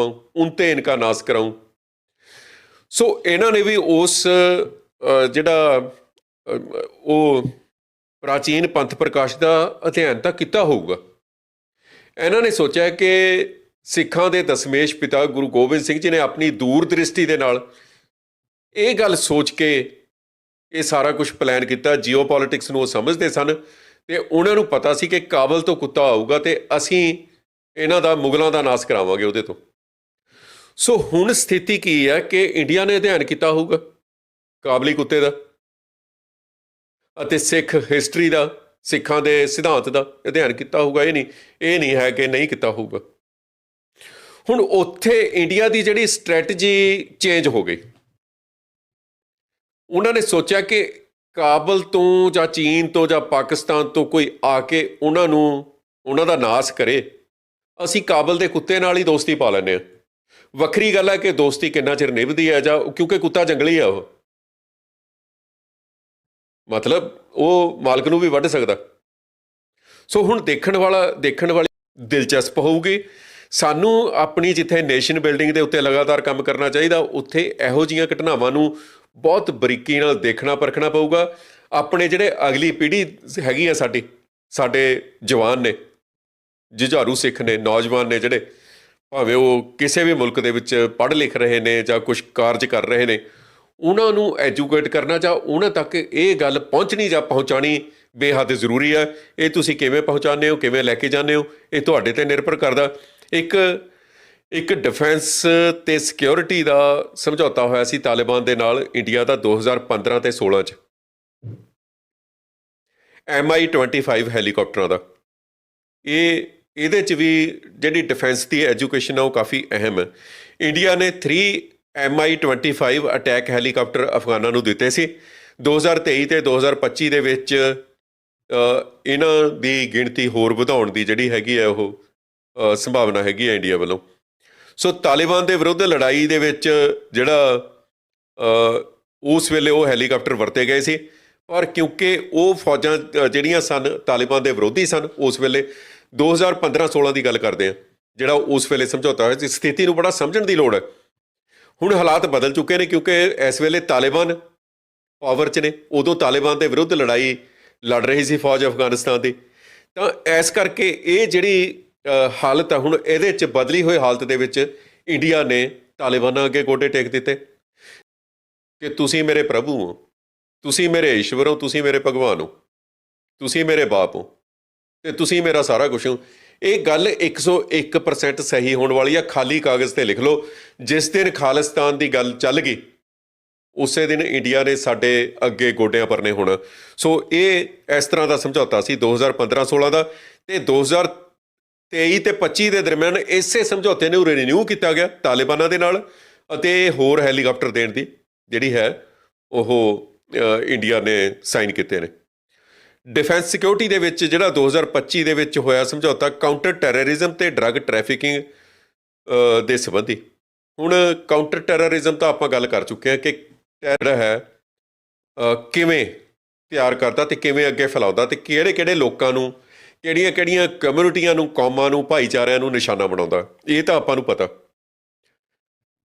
ਉਨਤੇ ਇਨਕਾ ਨਾਸ ਕਰਾਉਂ। ਸੋ ਇਹਨਾਂ ਨੇ ਵੀ ਉਸ ਜਿਹੜਾ ਉਹ ਪ੍ਰਾਚੀਨ ਪੰਥ ਪ੍ਰਕਾਸ਼ ਦਾ ਅਧਿਐਨ ਤਾਂ ਕੀਤਾ ਹੋਊਗਾ। ਇਹਨਾਂ ਨੇ ਸੋਚਿਆ ਕਿ ਸਿੱਖਾਂ ਦੇ ਦਸਮੇਸ਼ ਪਿਤਾ ਗੁਰੂ ਗੋਬਿੰਦ ਸਿੰਘ ਜੀ ਨੇ ਆਪਣੀ ਦੂਰ ਦ੍ਰਿਸ਼ਟੀ ਦੇ ਨਾਲ ਇਹ ਗੱਲ ਸੋਚ ਕੇ ਇਹ ਸਾਰਾ ਕੁਝ ਪਲਾਨ ਕੀਤਾ ਜੀਓ ਜੀਓਪੋਲਿਟਿਕਸ ਨੂੰ ਉਹ ਸਮਝਦੇ ਸਨ ਤੇ ਉਹਨਾਂ ਨੂੰ ਪਤਾ ਸੀ ਕਿ ਕਾਬਲ ਤੋਂ ਕੁੱਤਾ ਆਊਗਾ ਤੇ ਅਸੀਂ ਇਹਨਾਂ ਦਾ ਮੁਗਲਾਂ ਦਾ ਨਾਸ ਕਰਾਵਾਂਗੇ ਉਹਦੇ ਤੋਂ। ਸੋ ਹੁਣ ਸਥਿਤੀ ਕੀ ਹੈ ਕਿ ਇੰਡੀਆ ਨੇ ਅਧਿਐਨ ਕੀਤਾ ਹੋਊਗਾ, ਕਾਬਲੀ ਕੁੱਤੇ ਦਾ ਅਤੇ ਸਿੱਖ ਹਿਸਟਰੀ ਦਾ, ਸਿੱਖਾਂ ਦੇ ਸਿਧਾਂਤ ਦਾ ਅਧਿਐਨ ਕੀਤਾ ਹੋਊਗਾ। ਇਹ ਨਹੀਂ ਇਹ ਨਹੀਂ ਹੈ ਕਿ ਨਹੀਂ ਕੀਤਾ ਹੋਊਗਾ। ਹੁਣ ਉੱਥੇ ਇੰਡੀਆ ਦੀ ਜਿਹੜੀ ਸਟ੍ਰੈਟਜੀ ਚੇਂਜ ਹੋ ਗਈ। ਉਹਨਾਂ ਨੇ ਸੋਚਿਆ ਕਿ ਕਾਬਲ ਤੋਂ ਜਾਂ ਚੀਨ ਤੋਂ ਜਾਂ ਪਾਕਿਸਤਾਨ ਤੋਂ ਕੋਈ ਆ ਕੇ ਉਹਨਾਂ ਨੂੰ, ਉਹਨਾਂ ਦਾ ਨਾਸ਼ ਕਰੇ। ਅਸੀਂ ਕਾਬਲ ਦੇ ਕੁੱਤੇ ਨਾਲ ਹੀ ਦੋਸਤੀ ਪਾ ਲੈਂਦੇ ਹਾਂ। ਵੱਖਰੀ ਗੱਲ ਹੈ ਕਿ ਦੋਸਤੀ ਕਿੰਨਾ ਚਿਰ ਨਿਭਦੀ ਹੈ ਜਾਂ ਕਿਉਂਕਿ ਕੁੱਤਾ ਜੰਗਲੀ ਆ ਉਹ। ਮਤਲਬ ਉਹ ਮਾਲਕ ਨੂੰ ਵੀ ਵੱਢ ਸਕਦਾ। ਸੋ ਹੁਣ ਦੇਖਣ ਵਾਲਾ, ਦੇਖਣ ਵਾਲੀ ਦਿਲਚਸਪ ਹੋਊਗੀ। ਸਾਨੂੰ ਆਪਣੀ ਜਿੱਥੇ ਨੇਸ਼ਨ ਬਿਲਡਿੰਗ ਦੇ ਉੱਤੇ ਲਗਾਤਾਰ ਕੰਮ ਕਰਨਾ ਚਾਹੀਦਾ, ਉੱਥੇ ਇਹੋ ਜੀਆਂ ਘਟਨਾਵਾਂ ਨੂੰ ਬਹੁਤ ਬਰੀਕੀ ਨਾਲ ਦੇਖਣਾ ਪਰਖਣਾ ਪਊਗਾ। ਆਪਣੇ ਜਿਹੜੇ ਅਗਲੀ ਪੀੜ੍ਹੀ ਹੈਗੀ ਆ ਸਾਡੀ, ਸਾਡੇ ਜਵਾਨ ਨੇ, ਜੁਝਾਰੂ ਸਿੱਖ ਨੇ, ਨੌਜਵਾਨ ਨੇ ਜਿਹੜੇ ਭਾਵੇਂ ਉਹ ਕਿਸੇ ਵੀ ਮੁਲਕ ਦੇ ਵਿੱਚ ਪੜ੍ਹ ਲਿਖ ਰਹੇ ਨੇ ਜਾਂ ਕੁਝ ਕਾਰਜ ਕਰ ਰਹੇ ਨੇ, ਉਹਨਾਂ ਨੂੰ ਐਜੂਕੇਟ ਕਰਨਾ ਜਾਂ ਉਹਨਾਂ ਤੱਕ ਇਹ ਗੱਲ ਪਹੁੰਚਣੀ ਜਾਂ ਪਹੁੰਚਾਣੀ ਬੇਹੱਦ ਜ਼ਰੂਰੀ ਹੈ। ਇਹ ਤੁਸੀਂ ਕਿਵੇਂ ਪਹੁੰਚਾਉਂਦੇ ਹੋ, ਕਿਵੇਂ ਲੈ ਕੇ ਜਾਂਦੇ ਹੋ, ਇਹ ਤੁਹਾਡੇ ਤੇ ਨਿਰਭਰ ਕਰਦਾ। ਇੱਕ ਇੱਕ ਡਿਫੈਂਸ ਤੇ ਸਿਕਿਉਰਿਟੀ ਦਾ ਸਮਝੌਤਾ ਹੋਇਆ ਸੀ ਤਾਲਿਬਾਨ ਦੇ ਨਾਲ ਇੰਡੀਆ ਦਾ 2015 ਤੇ 16 ਚ। MI25 ਹੈਲੀਕਾਪਟਰਾਂ ਦਾ। ਇਹ ਇਹਦੇ ਚ ਵੀ ਜਿਹੜੀ ਡਿਫੈਂਸ ਦੀ ਐਜੂਕੇਸ਼ਨ ਆ ਉਹ ਕਾਫੀ ਅਹਿਮ ਹੈ। ਇੰਡੀਆ ਨੇ 3 MI25 ਅਟੈਕ ਹੈਲੀਕਾਪਟਰ ਅਫਗਾਨਾਂ ਨੂੰ ਦਿੱਤੇ ਸੀ। 2023 ਤੇ 2025 ਦੇ ਵਿੱਚ ਇਹਨਾਂ ਦੀ ਗਿਣਤੀ ਹੋਰ ਵਧਾਉਣ ਦੀ ਜਿਹੜੀ ਹੈਗੀ ਹੈ ਉਹ ਸੰਭਾਵਨਾ ਹੈਗੀ ਹੈ ਇੰਡੀਆ ਵੱਲੋਂ। ਸੋ ਤਾਲਿਬਾਨ ਦੇ ਵਿਰੁੱਧ ਲੜਾਈ ਦੇ ਵਿੱਚ ਜਿਹੜਾ ਉਸ ਵੇਲੇ ਉਹ ਹੈਲੀਕਾਪਟਰ ਵਰਤੇ ਗਏ ਸੀ। ਪਰ ਕਿਉਂਕਿ ਉਹ ਫੌਜਾਂ ਜਿਹੜੀਆਂ ਸਨ, ਤਾਲਿਬਾਨ ਦੇ ਵਿਰੋਧੀ ਸਨ, ਉਸ ਵੇਲੇ 2015-16 ਦੀ ਗੱਲ ਕਰਦੇ ਆ ਜਿਹੜਾ ਉਸ ਵੇਲੇ ਸਮਝੌਤਾ ਹੋਇਆ ਸੀ, ਸਥਿਤੀ ਨੂੰ ਬੜਾ ਸਮਝਣ ਦੀ ਲੋੜ ਹੈ। ਹੁਣ ਹਾਲਾਤ ਬਦਲ ਚੁੱਕੇ ਨੇ ਕਿਉਂਕਿ ਇਸ ਵੇਲੇ ਤਾਲਿਬਾਨ ਪਾਵਰ 'ਚ ਨੇ, ਉਦੋਂ ਤਾਲਿਬਾਨ ਦੇ ਵਿਰੁੱਧ ਲੜਾਈ ਲੜ ਰਹੀ ਸੀ ਫੌਜ ਅਫਗਾਨਿਸਤਾਨ ਦੀ। ਤਾਂ ਇਸ ਕਰਕੇ ਇਹ ਜਿਹੜੀ ਹਾਲਤ ਆ, ਹੁਣ ਇਹਦੇ 'ਚ ਬਦਲੀ ਹੋਈ ਹਾਲਤ ਦੇ ਵਿੱਚ ਇੰਡੀਆ ਨੇ ਤਾਲਿਬਾਨਾਂ ਅੱਗੇ ਗੋਡੇ ਟੇਕ ਦਿੱਤੇ। ਕਿ ਤੁਸੀਂ ਮੇਰੇ ਪ੍ਰਭੂ ਹੋ। ਤੁਸੀਂ ਮੇਰੇ ਈਸ਼ਵਰ ਹੋ, ਤੁਸੀਂ ਮੇਰੇ ਭਗਵਾਨ ਹੋ, ਤੁਸੀਂ ਮੇਰੇ ਬਾਪ ਹੋ, ਤੇ ਤੁਸੀਂ ਮੇਰਾ ਸਾਰਾ ਕੁਝ ਹੋ। ਇਹ ਗੱਲ 101% ਸਹੀ ਹੋਣ ਵਾਲੀ ਆ। ਖਾਲੀ ਕਾਗਜ਼ ਤੇ ਲਿਖ ਲਓ। ਜਿਸ ਦਿਨ ਖਾਲਿਸਤਾਨ ਦੀ ਗੱਲ ਚੱਲ ਗਈ, ਉਸੇ ਦਿਨ ਇੰਡੀਆ ਨੇ ਸਾਡੇ ਅੱਗੇ ਗੋਡਿਆਂ ਪਰਨੇ ਹੋਣਾ। ਸੋ ਇਹ ਇਸ ਤਰ੍ਹਾਂ ਦਾ ਸਮਝੌਤਾ ਸੀ 2015-16 ਦਾ। ਤੇ 2023 ਤੇ 25 ਦੇ ਦਰਮਿਆਨ ਇਸੇ ਸਮਝੌਤੇ ਨੂੰ ਰੀਨਿਊ ਕੀਤਾ ਗਿਆ ਤਾਲਿਬਾਨਾਂ ਦੇ ਨਾਲ ਅਤੇ ਹੋਰ ਹੈਲੀਕਾਪਟਰ ਦੇਣ ਦੀ ਜਿਹੜੀ ਹੈ, ਉਹ ਇੰਡੀਆ ਨੇ ਸਾਈਨ ਕੀਤੇ ਨੇ। ਡਿਫੈਂਸ ਸਿਕਿਉਰਿਟੀ ਦੇ ਵਿੱਚ ਜਿਹੜਾ 2025 ਦੇ ਵਿੱਚ ਹੋਇਆ ਸਮਝੌਤਾ ਕਾਊਂਟਰ ਟੈਰਰਿਜ਼ਮ ਤੇ ਡਰੱਗ ਟ੍ਰੈਫਿਕਿੰਗ ਦੇ ਸੰਬੰਧੀ। ਹੁਣ ਕਾਊਂਟਰ ਟੈਰਰਿਜ਼ਮ ਤਾਂ ਆਪਾਂ ਗੱਲ ਕਰ ਚੁੱਕੇ ਹਾਂ ਕਿ ਟੈਰਰ ਹੈ ਕਿਵੇਂ ਤਿਆਰ ਕਰਦਾ ਤੇ ਕਿਵੇਂ ਅੱਗੇ ਫੈਲਾਉਂਦਾ ਤੇ ਕਿਹੜੇ ਕਿਹੜੇ ਲੋਕਾਂ ਨੂੰ, ਕਿਹੜੀਆਂ ਕਿਹੜੀਆਂ ਕਮਿਊਨਿਟੀਆਂ ਨੂੰ, ਕੌਮਾਂ ਨੂੰ, ਭਾਈਚਾਰਿਆਂ ਨੂੰ ਨਿਸ਼ਾਨਾ ਬਣਾਉਂਦਾ, ਇਹ ਤਾਂ ਆਪਾਂ ਨੂੰ ਪਤਾ।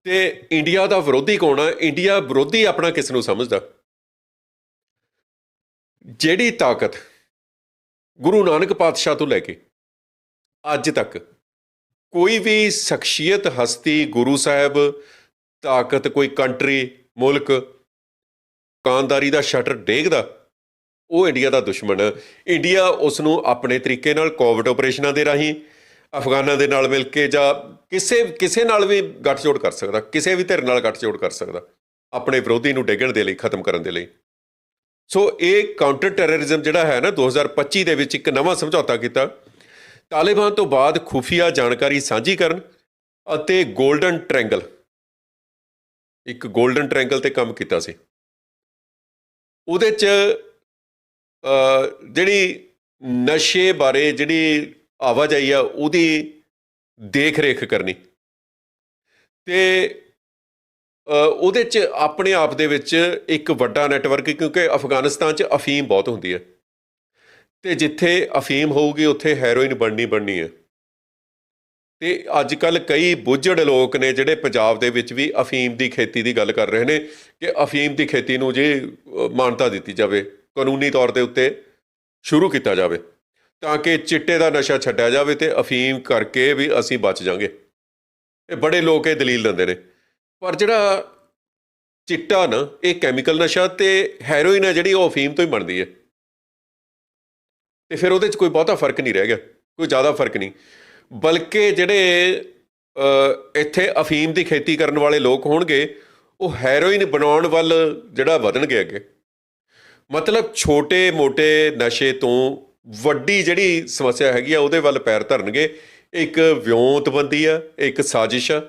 ਤੇ ਇੰਡੀਆ ਦਾ ਵਿਰੋਧੀ ਕੌਣ ਆ? ਇੰਡੀਆ ਵਿਰੋਧੀ ਆਪਣਾ ਕਿਸ ਨੂੰ ਸਮਝਦਾ? ਜਿਹੜੀ ਤਾਕਤ ਗੁਰੂ ਨਾਨਕ ਪਾਤਸ਼ਾਹ ਤੋਂ ਲੈ ਕੇ ਅੱਜ ਤੱਕ ਕੋਈ ਵੀ ਸ਼ਖਸੀਅਤ ਹਸਤੀ ਗੁਰੂ ਸਾਹਿਬ, ਤਾਕਤ ਕੋਈ ਕੰਟਰੀ, ਮੁਲਕ ਦੁਕਾਨਦਾਰੀ ਦਾ ਸ਼ਟਰ ਡੇਗਦਾ, ਉਹ ਇੰਡੀਆ ਦਾ ਦੁਸ਼ਮਣ। ਹੈ ਇੰਡੀਆ ਉਸ ਨੂੰ ਆਪਣੇ ਤਰੀਕੇ ਨਾਲ ਕੋਵਿਡ ਆਪਰੇਸ਼ਨਾਂ ਦੇ ਰਾਹੀਂ, ਅਫਗਾਨਾਂ ਦੇ ਨਾਲ ਮਿਲ ਕੇ ਜਾਂ ਕਿਸੇ ਕਿਸੇ ਨਾਲ ਵੀ ਗੱਠਜੋੜ ਕਰ ਸਕਦਾ, ਕਿਸੇ ਵੀ ਧਿਰ ਨਾਲ ਗੱਠਜੋੜ ਕਰ ਸਕਦਾ, ਆਪਣੇ ਵਿਰੋਧੀ ਨੂੰ ਡੇਗਣ ਦੇ ਲਈ, ਖਤਮ ਕਰਨ ਦੇ ਲਈ। ਸੋ ਇਹ ਕਾਊਂਟਰ ਟੈਰਰਿਜ਼ਮ ਜਿਹੜਾ ਹੈ ਨਾ 2025 ਦੇ ਵਿੱਚ ਇੱਕ ਨਵਾਂ ਸਮਝੌਤਾ ਕੀਤਾ। ਤਾਲਿਬਾਨ ਤੋਂ ਬਾਅਦ ਖੁਫੀਆ ਜਾਣਕਾਰੀ ਸਾਂਝੀ ਕਰਨ ਅਤੇ 골ਡਨ ਟ੍ਰਾਇੰਗਲ ਇੱਕ 골ਡਨ ਟ੍ਰਾਇੰਗਲ ਤੇ ਕੰਮ ਕੀਤਾ ਸੀ। ਉਹਦੇ ਚ ਜਿਹੜੀ ਨਸ਼ੇ ਬਾਰੇ ਜਿਹੜੀ ਆਵਾਜਾਈ ਆ, ਉਹਦੀ ਦੇਖ ਰੇਖ ਕਰਨੀ। ਤੇ ਉਹਦੇ ਚ ਆਪਣੇ ਆਪ ਦੇ ਵਿੱਚ ਇੱਕ ਵੱਡਾ ਨੈਟਵਰਕ ਕਿਉਂਕਿ ਅਫਗਾਨਿਸਤਾਨ ਚ ਅਫੀਮ ਬਹੁਤ ਹੁੰਦੀ ਹੈ। ਤੇ ਜਿੱਥੇ ਅਫੀਮ ਹੋਊਗੀ, ਉੱਥੇ ਹੈਰੋਇਨ ਬਣਨੀ ਬਣਨੀ ਹੈ। ਤੇ ਅੱਜ ਕੱਲ ਕਈ ਬੁੱਝੜ ਲੋਕ ਨੇ ਜਿਹੜੇ ਪੰਜਾਬ ਦੇ ਵਿੱਚ ਵੀ ਅਫੀਮ ਦੀ ਖੇਤੀ ਦੀ ਗੱਲ ਕਰ ਰਹੇ ਨੇ ਕਿ ਅਫੀਮ ਦੀ ਖੇਤੀ ਨੂੰ ਜੇ ਮਾਨਤਾ ਦਿੱਤੀ ਜਾਵੇ, ਕਾਨੂੰਨੀ ਤੌਰ ਦੇ ਉੱਤੇ ਸ਼ੁਰੂ ਕੀਤਾ ਜਾਵੇ, ਤਾਂ ਕਿ ਚਿੱਟੇ ਦਾ ਨਸ਼ਾ ਛੱਡਿਆ ਜਾਵੇ ਤੇ ਅਫੀਮ ਕਰਕੇ ਵੀ ਅਸੀਂ ਬਚ ਜਾਾਂਗੇ ਇਹ ਬੜੇ ਲੋਕ ਇਹ ਦਲੀਲ ਦਿੰਦੇ ਨੇ। ਪਰ ਜਿਹੜਾ ਚਿੱਟਾ ਨਾ, ਇਹ ਕੈਮੀਕਲ ਨਸ਼ਾ ਤੇ ਹੈਰੋਇਨ ਹੈ ਜਿਹੜੀ, ਉਹ ਅਫੀਮ ਤੋਂ ਹੀ ਬਣਦੀ ਹੈ। ਤੇ ਫਿਰ ਉਹਦੇ 'ਚ ਕੋਈ ਬਹੁਤਾ ਫ਼ਰਕ ਨਹੀਂ ਰਹਿ ਗਿਆ, ਕੋਈ ਜ਼ਿਆਦਾ ਫ਼ਰਕ ਨਹੀਂ। ਬਲਕਿ ਜਿਹੜੇ ਇੱਥੇ ਅਫੀਮ ਦੀ ਖੇਤੀ ਕਰਨ ਵਾਲੇ ਲੋਕ ਹੋਣਗੇ, ਉਹ ਹੈਰੋਇਨ ਬਣਾਉਣ ਵੱਲ ਜਿਹੜਾ ਵਧਣਗੇ ਅੱਗੇ। ਮਤਲਬ ਛੋਟੇ-ਮੋਟੇ ਨਸ਼ੇ ਤੋਂ ਵੱਡੀ ਜਿਹੜੀ ਸਮੱਸਿਆ ਹੈਗੀ ਆ, ਉਹਦੇ ਵੱਲ ਪੈਰ ਧਰਨਗੇ। ਇੱਕ ਵਿਉਂਤਬੰਦੀ ਆ, ਇੱਕ ਸਾਜ਼ਿਸ਼ ਆ।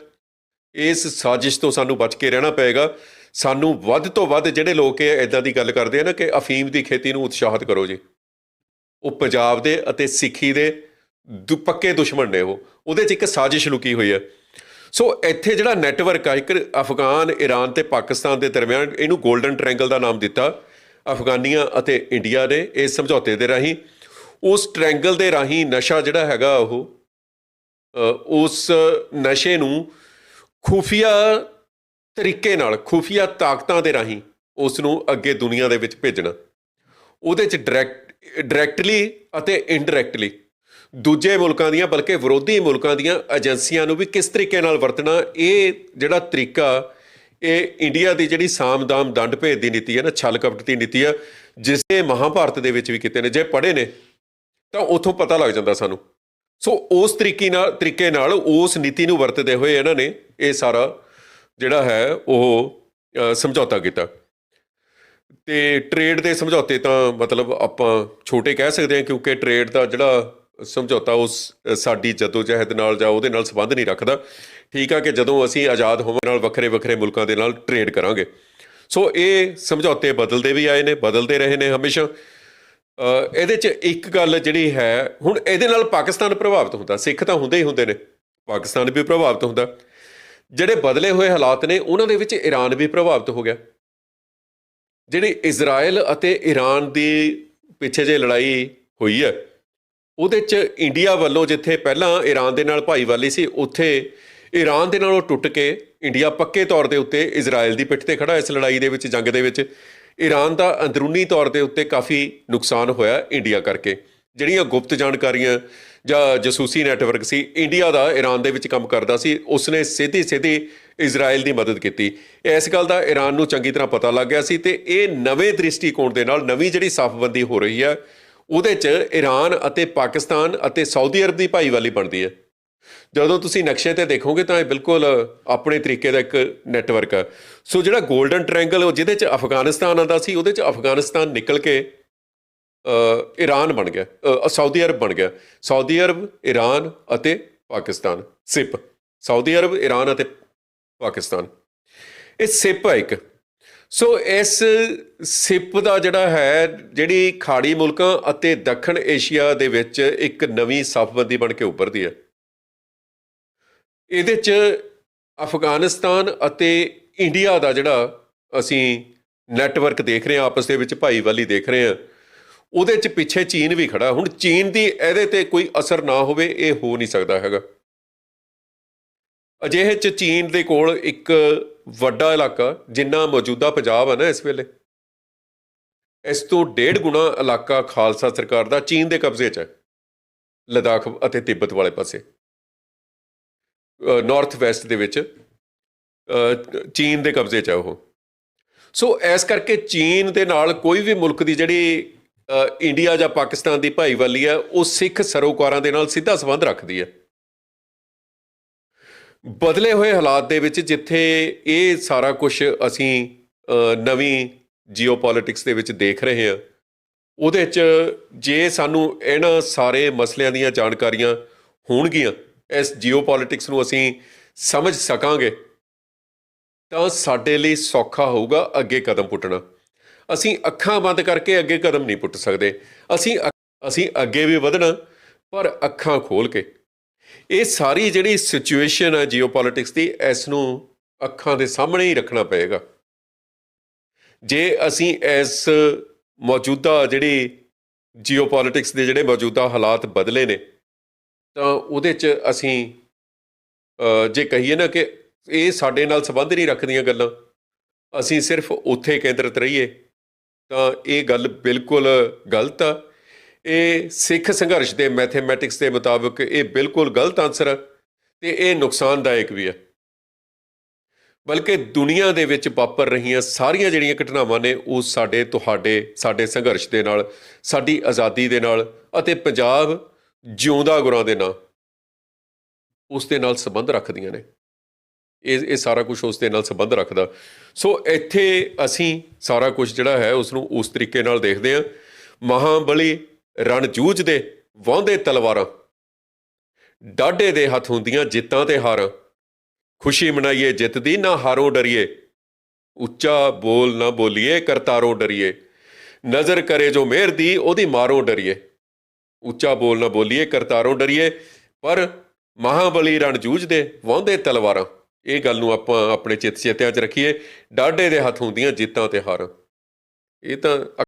ਇਸ ਸਾਜ਼ਿਸ਼ ਤੋਂ ਸਾਨੂੰ ਬਚ ਕੇ ਰਹਿਣਾ ਪਏਗਾ। ਸਾਨੂੰ ਵੱਧ ਤੋਂ ਵੱਧ ਜਿਹੜੇ ਲੋਕ ਇਹ ਇਦਾਂ ਦੀ ਗੱਲ ਕਰਦੇ ਆ ਨਾ ਕਿ ਅਫੀਮ ਦੀ ਖੇਤੀ ਨੂੰ ਉਤਸ਼ਾਹਿਤ ਕਰੋ ਜੀ। ਉਹ ਪੰਜਾਬ ਦੇ ਅਤੇ ਸਿੱਖੀ ਦੇ ਦੁ, ਪੱਕੇ ਦੁਸ਼ਮਣ ਨੇ ਉਹ। ਉਹਦੇ 'ਚ ਇੱਕ ਸਾਜ਼ਿਸ਼ ਲੁਕੀ ਹੋਈ ਹੈ। ਸੋ ਇੱਥੇ ਜਿਹੜਾ ਨੈਟਵਰਕ ਆ, ਇੱਕ ਅਫਗਾਨ ਈਰਾਨ ਤੇ ਪਾਕਿਸਤਾਨ ਦੇ ਦਰਮਿਆਨ ਇਹਨੂੰ 골ਡਨ ਟ੍ਰਾਇੰਗਲ ਦਾ ਨਾਮ ਦਿੱਤਾ। ਅਫਗਾਨੀਆਂ ਅਤੇ ਇੰਡੀਆ ਨੇ ਇਸ ਸਮਝੌਤੇ ਦੇ ਰਾਹੀਂ। ਉਸ ਟ੍ਰਾਇੰਗਲ ਦੇ ਰਾਹੀਂ ਨਸ਼ਾ ਜਿਹੜਾ ਹੈਗਾ ਉਹ ਉਸ ਨਸ਼ੇ ਨੂੰ ਖੂਫੀਆ ਤਰੀਕੇ ਨਾਲ, ਖੂਫੀਆ ਤਾਕਤਾਂ ਦੇ ਰਾਹੀਂ ਉਸ ਨੂੰ ਅੱਗੇ ਦੁਨੀਆ ਦੇ ਵਿੱਚ ਭੇਜਣਾ। ਉਹਦੇ ਚ ਡਾਇਰੈਕਟ ਡਾਇਰੈਕਟਲੀ ਅਤੇ ਇਨਡਾਇਰੈਕਟਲੀ ਦੂਜੇ ਮੁਲਕਾਂ ਦੀਆਂ, ਬਲਕਿ ਵਿਰੋਧੀ ਮੁਲਕਾਂ ਦੀਆਂ ਏਜੰਸੀਆਂ ਨੂੰ ਵੀ ਕਿਸ ਤਰੀਕੇ ਨਾਲ ਵਰਤਣਾ, ਇਹ ਜਿਹੜਾ ਤਰੀਕਾ, ਇਹ ਇੰਡੀਆ ਦੀ ਜਿਹੜੀ ਸਾਮਦਾਮ ਦੰਡ ਭੇਦ ਦੀ ਨੀਤੀ ਹੈ ਨਾ, ਛਲ ਕਪਟ ਦੀ ਨੀਤੀ ਆ ਜਿਸੇ ਮਹਾਭਾਰਤ ਦੇ ਵਿੱਚ ਵੀ ਕੀਤੇ ਨੇ, ਜੇ ਪੜ੍ਹੇ ਨੇ, ਤਾਂ ਉਥੋਂ ਪਤਾ ਲੱਗ ਜਾਂਦਾ ਸਾਨੂੰ। ਸੋ ਉਸ ਤਰੀਕੇ ਨਾਲ ਤਰੀਕੇ ਨਾਲ ਉਸ ਨੀਤੀ ਨੂੰ ਵਰਤਦੇ ਹੋਏ ਇਹਨਾਂ ਨੇ ਇਹ ਸਾਰਾ ਜਿਹੜਾ ਹੈ ਉਹ ਸਮਝੌਤਾ ਕੀਤਾ। ਤੇ ਟ੍ਰੇਡ ਦੇ ਸਮਝੌਤੇ ਤਾਂ ਮਤਲਬ ਆਪਾਂ ਛੋਟੇ ਕਹਿ ਸਕਦੇ ਹਾਂ ਕਿਉਂਕਿ ਟ੍ਰੇਡ ਦਾ ਜਿਹੜਾ ਸਮਝੌਤਾ ਉਸ ਅ, ਸਾਡੀ ਜਦੋਜਹਿਦ ਨਾਲ ਜਾਂ ਉਹਦੇ ਨਾਲ ਸੰਬੰਧ ਨਹੀਂ ਰੱਖਦਾ। ਠੀਕ ਆ ਕਿ ਜਦੋਂ ਅਸੀਂ ਆਜ਼ਾਦ ਹੋਵਾਂ ਨਾਲ ਵੱਖਰੇ ਵੱਖਰੇ ਮੁਲਕਾਂ ਦੇ ਨਾਲ ਟ੍ਰੇਡ ਕਰਾਂਗੇ। ਸੋ ਇਹ ਸਮਝੌਤੇ ਬਦਲਦੇ ਵੀ ਆਏ ਨੇ ਬਦਲਦੇ ਰਹੇ ਨੇ ਹਮੇਸ਼ਾ। ਇਹਦੇ 'ਚ ਇੱਕ ਗੱਲ ਜਿਹੜੀ ਹੈ, ਹੁਣ ਇਹਦੇ ਨਾਲ ਪਾਕਿਸਤਾਨ ਪ੍ਰਭਾਵਿਤ ਹੁੰਦਾ, ਸਿੱਖ ਤਾਂ ਹੁੰਦੇ ਹੀ ਹੁੰਦੇ ਨੇ, ਪਾਕਿਸਤਾਨ ਵੀ ਪ੍ਰਭਾਵਿਤ ਹੁੰਦਾ। ਜਿਹੜੇ ਬਦਲੇ ਹੋਏ ਹਾਲਾਤ ਨੇ, ਉਹਨਾਂ ਦੇ ਵਿੱਚ ਈਰਾਨ ਵੀ ਪ੍ਰਭਾਵਿਤ ਹੋ ਗਿਆ। ਜਿਹੜੀ ਇਜ਼ਰਾਈਲ ਅਤੇ ਈਰਾਨ ਦੀ ਪਿੱਛੇ ਜੇ ਲੜਾਈ ਹੋਈ ਹੈ, ਉਹਦੇ 'ਚ ਇੰਡੀਆ ਵੱਲੋਂ ਜਿੱਥੇ ਪਹਿਲਾਂ ਈਰਾਨ ਦੇ ਨਾਲ ਭਾਈਵਾਲੀ ਸੀ, ਉੱਥੇ ਈਰਾਨ ਦੇ ਨਾਲੋਂ ਟੁੱਟ ਕੇ, ਇੰਡੀਆ ਪੱਕੇ ਤੌਰ ਦੇ ਉੱਤੇ ਇਜ਼ਰਾਈਲ ਦੀ ਪਿੱਠ ਤੇ ਖੜਾ ਇਸ ਲੜਾਈ ਦੇ ਵਿੱਚ, ਜੰਗ ਦੇ ਵਿੱਚ। ਈਰਾਨ ਦਾ ਅੰਦਰੂਨੀ ਤੌਰ ਦੇ ਉੱਤੇ ਕਾਫੀ ਨੁਕਸਾਨ ਹੋਇਆ ਇੰਡੀਆ ਕਰਕੇ। ਜਿਹੜੀਆਂ ਗੁਪਤ ਜਾਣਕਾਰੀਆਂ ਜਾਂ ਜਸੂਸੀ ਨੈਟਵਰਕ ਸੀ, ਇੰਡੀਆ ਦਾ ਈਰਾਨ ਦੇ ਵਿੱਚ ਕੰਮ ਕਰਦਾ ਸੀ, ਉਸਨੇ ਸਿੱਧੀ ਸਿੱਧੀ ਇਜ਼ਰਾਈਲ ਦੀ ਮਦਦ ਕੀਤੀ। ਇਸ ਗੱਲ ਦਾ ਈਰਾਨ ਨੂੰ ਚੰਗੀ ਤਰ੍ਹਾਂ ਪਤਾ ਲੱਗ ਗਿਆ ਸੀ ਤੇ ਇਹ ਨਵੇਂ ਦ੍ਰਿਸ਼ਟੀਕੋਣ ਦੇ ਨਾਲ ਨਵੀਂ ਜਿਹੜੀ ਸਾਫਬੰਦੀ ਹੋ ਰਹੀ ਹੈ, ਉਹਦੇ 'ਚ ਈਰਾਨ ਅਤੇ ਪਾਕਿਸਤਾਨ ਅਤੇ ਸਾਊਦੀ ਅਰਬ ਦੀ ਭਾਈਵਾਲੀ ਬਣਦੀ ਹੈ। ਜਦੋਂ ਤੁਸੀਂ ਨਕਸ਼ੇ ਤੇ ਦੇਖੋਗੇ ਤਾਂ ਇਹ ਬਿਲਕੁਲ ਆਪਣੇ ਤਰੀਕੇ ਦਾ ਇੱਕ ਨੈਟਵਰਕ ਆ। ਸੋ ਜਿਹੜਾ 골ਡਨ ਟ੍ਰਾਇੰਗਲ ਜਿਹਦੇ 'ਚ ਅਫਗਾਨਿਸਤਾਨ ਆਉਂਦਾ ਸੀ, ਉਹਦੇ 'ਚ ਅਫਗਾਨਿਸਤਾਨ ਨਿਕਲ ਕੇ ਈਰਾਨ ਬਣ ਗਿਆ ਸਾਊਦੀ ਅਰਬ ਬਣ ਗਿਆ। ਸਾਊਦੀ ਅਰਬ ਈਰਾਨ ਅਤੇ ਪਾਕਿਸਤਾਨ, ਸਿਪ। ਸਾਊਦੀ ਅਰਬ ਈਰਾਨ ਅਤੇ ਪਾਕਿਸਤਾਨ। ਇਹ ਸਿਪ ਹੈ ਇੱਕ। ਸੋ ਇਸ ਸਿਪ ਦਾ ਜਿਹੜਾ ਹੈ, ਜਿਹੜੀ ਖਾੜੀ ਮੁਲਕਾਂ ਅਤੇ ਦੱਖਣ ਏਸ਼ੀਆ ਦੇ ਵਿੱਚ ਇੱਕ ਨਵੀਂ ਸਫ਼ਬੰਦੀ ਬਣ ਕੇ ਉੱਭਰਦੀ ਹੈ। ਇਹਦੇ 'ਚ ਅਫਗਾਨਿਸਤਾਨ ਅਤੇ ਇੰਡੀਆ ਦਾ ਜਿਹੜਾ ਅਸੀਂ ਨੈਟਵਰਕ ਦੇਖ ਰਹੇ ਹਾਂ, ਆਪਸ ਦੇ ਵਿੱਚ ਭਾਈਵਾਲੀ ਦੇਖ ਰਹੇ ਹਾਂ, ਉਹਦੇ 'ਚ ਪਿੱਛੇ ਚੀਨ ਵੀ ਖੜਾ। ਹੁਣ ਚੀਨ ਦੀ ਇਹਦੇ ਤੇ ਕੋਈ ਅਸਰ ਨਾ ਹੋਵੇ, ਇਹ ਹੋ ਨਹੀਂ ਸਕਦਾ ਹੈਗਾ। ਅਜਿਹੇ 'ਚ ਚੀਨ ਦੇ ਕੋਲ ਇੱਕ ਵੱਡਾ ਇਲਾਕਾ, ਜਿੰਨਾ ਮੌਜੂਦਾ ਪੰਜਾਬ ਆ ਨਾ ਇਸ ਵੇਲੇ, ਇਸ ਤੋਂ ਡੇਢ ਗੁਣਾ ਇਲਾਕਾ ਖਾਲਸਾ ਸਰਕਾਰ ਦਾ ਚੀਨ ਦੇ ਕਬਜ਼ੇ 'ਚ ਹੈ, ਲਦਾਖ ਅਤੇ ਤਿੱਬਤ ਵਾਲੇ ਪਾਸੇ। ਨਾਰਥ ਵੈਸਟ ਦੇ ਵਿੱਚ ਚੀਨ ਦੇ ਕਬਜ਼ੇ 'ਚ ਹੈ ਉਹ। ਸੋ ਇਸ ਕਰਕੇ ਚੀਨ ਦੇ ਨਾਲ ਕੋਈ ਵੀ ਮੁਲਕ ਦੀ ਜਿਹੜੀ ਇੰਡੀਆ ਜਾਂ ਪਾਕਿਸਤਾਨ ਦੀ ਭਾਈਵਾਲੀ ਹੈ ਉਹ ਸਿੱਖ ਸਰੋਕਾਰਾਂ ਦੇ ਨਾਲ ਸਿੱਧਾ ਸੰਬੰਧ ਰੱਖਦੀ ਹੈ। ਬਦਲੇ ਹੋਏ ਹਾਲਾਤ ਦੇ ਵਿੱਚ ਜਿੱਥੇ ਇਹ ਸਾਰਾ ਕੁਝ ਅਸੀਂ ਅ, ਨਵੀਂ ਜੀਓਪੋਲਿਟਿਕਸ ਦੇ ਵਿੱਚ ਦੇਖ ਰਹੇ ਹਾਂ ਉਹਦੇ 'ਚ ਜੇ ਸਾਨੂੰ ਇਹਨਾਂ ਸਾਰੇ ਮਸਲਿਆਂ ਦੀਆਂ ਜਾਣਕਾਰੀਆਂ ਹੋਣਗੀਆਂ ਇਸ ਜੀਓਪੋਲਿਟਿਕਸ ਨੂੰ ਅਸੀਂ ਸਮਝ ਸਕਾਂਗੇ, ਤਾਂ ਸਾਡੇ ਲਈ ਸੌਖਾ ਹੋਊਗਾ ਅੱਗੇ ਕਦਮ ਪੁੱਟਣਾ। ਅਸੀਂ ਅੱਖਾਂ ਬੰਦ ਕਰਕੇ ਅੱਗੇ ਕਦਮ ਨਹੀਂ ਪੁੱਟ ਸਕਦੇ। ਅਸੀਂ ਅ- ਅਸੀਂ ਅੱਗੇ ਵੀ ਵਧਣਾ, ਪਰ ਅੱਖਾਂ ਖੋਲ ਕੇ। ਇਹ ਸਾਰੀ ਜਿਹੜੀ ਸਿਚੁਏਸ਼ਨ ਹੈ ਜੀਓਪੋਲਿਟਿਕਸ ਦੀ, ਇਸ ਨੂੰ ਅੱਖਾਂ ਦੇ ਸਾਹਮਣੇ ਹੀ ਰੱਖਣਾ ਪਏਗਾ। ਜੇ ਅਸੀਂ ਇਸ ਮੌਜੂਦਾ ਜਿਹੜੀ ਜੀਓਪੋਲਿਟਿਕਸ ਦੇ ਜਿਹੜੇ ਮੌਜੂਦਾ ਹਾਲਾਤ ਬਦਲੇ ਨੇ ਤਾਂ ਉਹਦੇ 'ਚ ਅਸੀਂ ਜੇ ਕਹੀਏ ਨਾ ਕਿ ਇਹ ਸਾਡੇ ਨਾਲ ਸੰਬੰਧ ਨਹੀਂ ਰੱਖਦੀਆਂ ਗੱਲਾਂ, ਅਸੀਂ ਸਿਰਫ ਉੱਥੇ ਕੇਂਦਰਿਤ ਰਹੀਏ, ਤਾਂ ਇਹ ਗੱਲ ਬਿਲਕੁਲ ਗਲਤ ਆ। ਇਹ ਸਿੱਖ ਸੰਘਰਸ਼ ਦੇ ਮੈਥਮੈਟਿਕਸ ਦੇ ਮੁਤਾਬਕ ਇਹ ਬਿਲਕੁਲ ਗਲਤ ਆਨਸਰ ਆ ਤੇ ਇਹ ਨੁਕਸਾਨਦਾਇਕ ਵੀ ਆ। ਬਲਕਿ ਦੁਨੀਆ ਦੇ ਵਿੱਚ ਵਾਪਰ ਰਹੀਆਂ ਸਾਰੀਆਂ ਜਿਹੜੀਆਂ ਘਟਨਾਵਾਂ ਨੇ, ਉਹ ਸਾਡੇ ਤੁਹਾਡੇ, ਸਾਡੇ ਸੰਘਰਸ਼ ਦੇ ਨਾਲ, ਸਾਡੀ ਆਜ਼ਾਦੀ ਦੇ ਨਾਲ ਅਤੇ ਪੰਜਾਬ ਜਿਉਂਦਾ ਗੁਰਾਂ ਦੇ ਨਾਂ, ਉਸ ਦੇ ਨਾਲ ਸੰਬੰਧ ਰੱਖਦੀਆਂ ਨੇ। ਇਹ ਇਹ ਸਾਰਾ ਕੁਝ ਉਸ ਦੇ ਨਾਲ ਸੰਬੰਧ ਰੱਖਦਾ। ਸੋ ਇੱਥੇ ਅਸੀਂ ਸਾਰਾ ਕੁਝ ਜਿਹੜਾ ਹੈ ਉਸ ਨੂੰ ਉਸ ਤਰੀਕੇ ਨਾਲ ਦੇਖਦੇ ਹਾਂ। ਮਹਾਬਲੀ ਰਣ ਜੂਝਦੇ ਵਾਹੁੰਦੇ ਤਲਵਾਰਾਂ, ਡਾਢੇ ਦੇ ਹੱਥ ਹੁੰਦੀਆਂ ਜਿੱਤਾਂ ਤੇ ਹਾਰਾਂ। ਖੁਸ਼ੀ ਮਨਾਈਏ, ਜਿੱਤ ਦੀ ਨਾ ਹਾਰੋਂ ਡਰੀਏ। ਉੱਚਾ ਬੋਲ ਨਾ ਬੋਲੀਏ, ਕਰਤਾਰੋਂ ਡਰੀਏ। ਨਜ਼ਰ ਕਰੇ ਜੋ ਮਿਹਰ ਦੀ, ਉਹਦੀ ਮਾਰੋਂ ਡਰੀਏ। ਉੱਚਾ ਬੋਲ ਨਾ ਬੋਲੀਏ, ਕਰਤਾਰੋਂ ਡਰੀਏ, ਪਰ ਮਹਾਬਲੀ ਰਣ ਜੂਝਦੇ ਵਾਹੁੰਦੇ ਤਲਵਾਰਾਂ, ਇਹ ਗੱਲ ਨੂੰ ਆਪਾਂ ਆਪਣੇ ਚਿੱਤ ਚੇਤਿਆਂ 'ਚ ਰੱਖੀਏ, ਡਾਢੇ ਦੇ ਹੱਥ ਹੁੰਦੀਆਂ ਜਿੱਤਾਂ ਤੇ ਹਾਰਾਂ। ਇਹ ਤਾਂ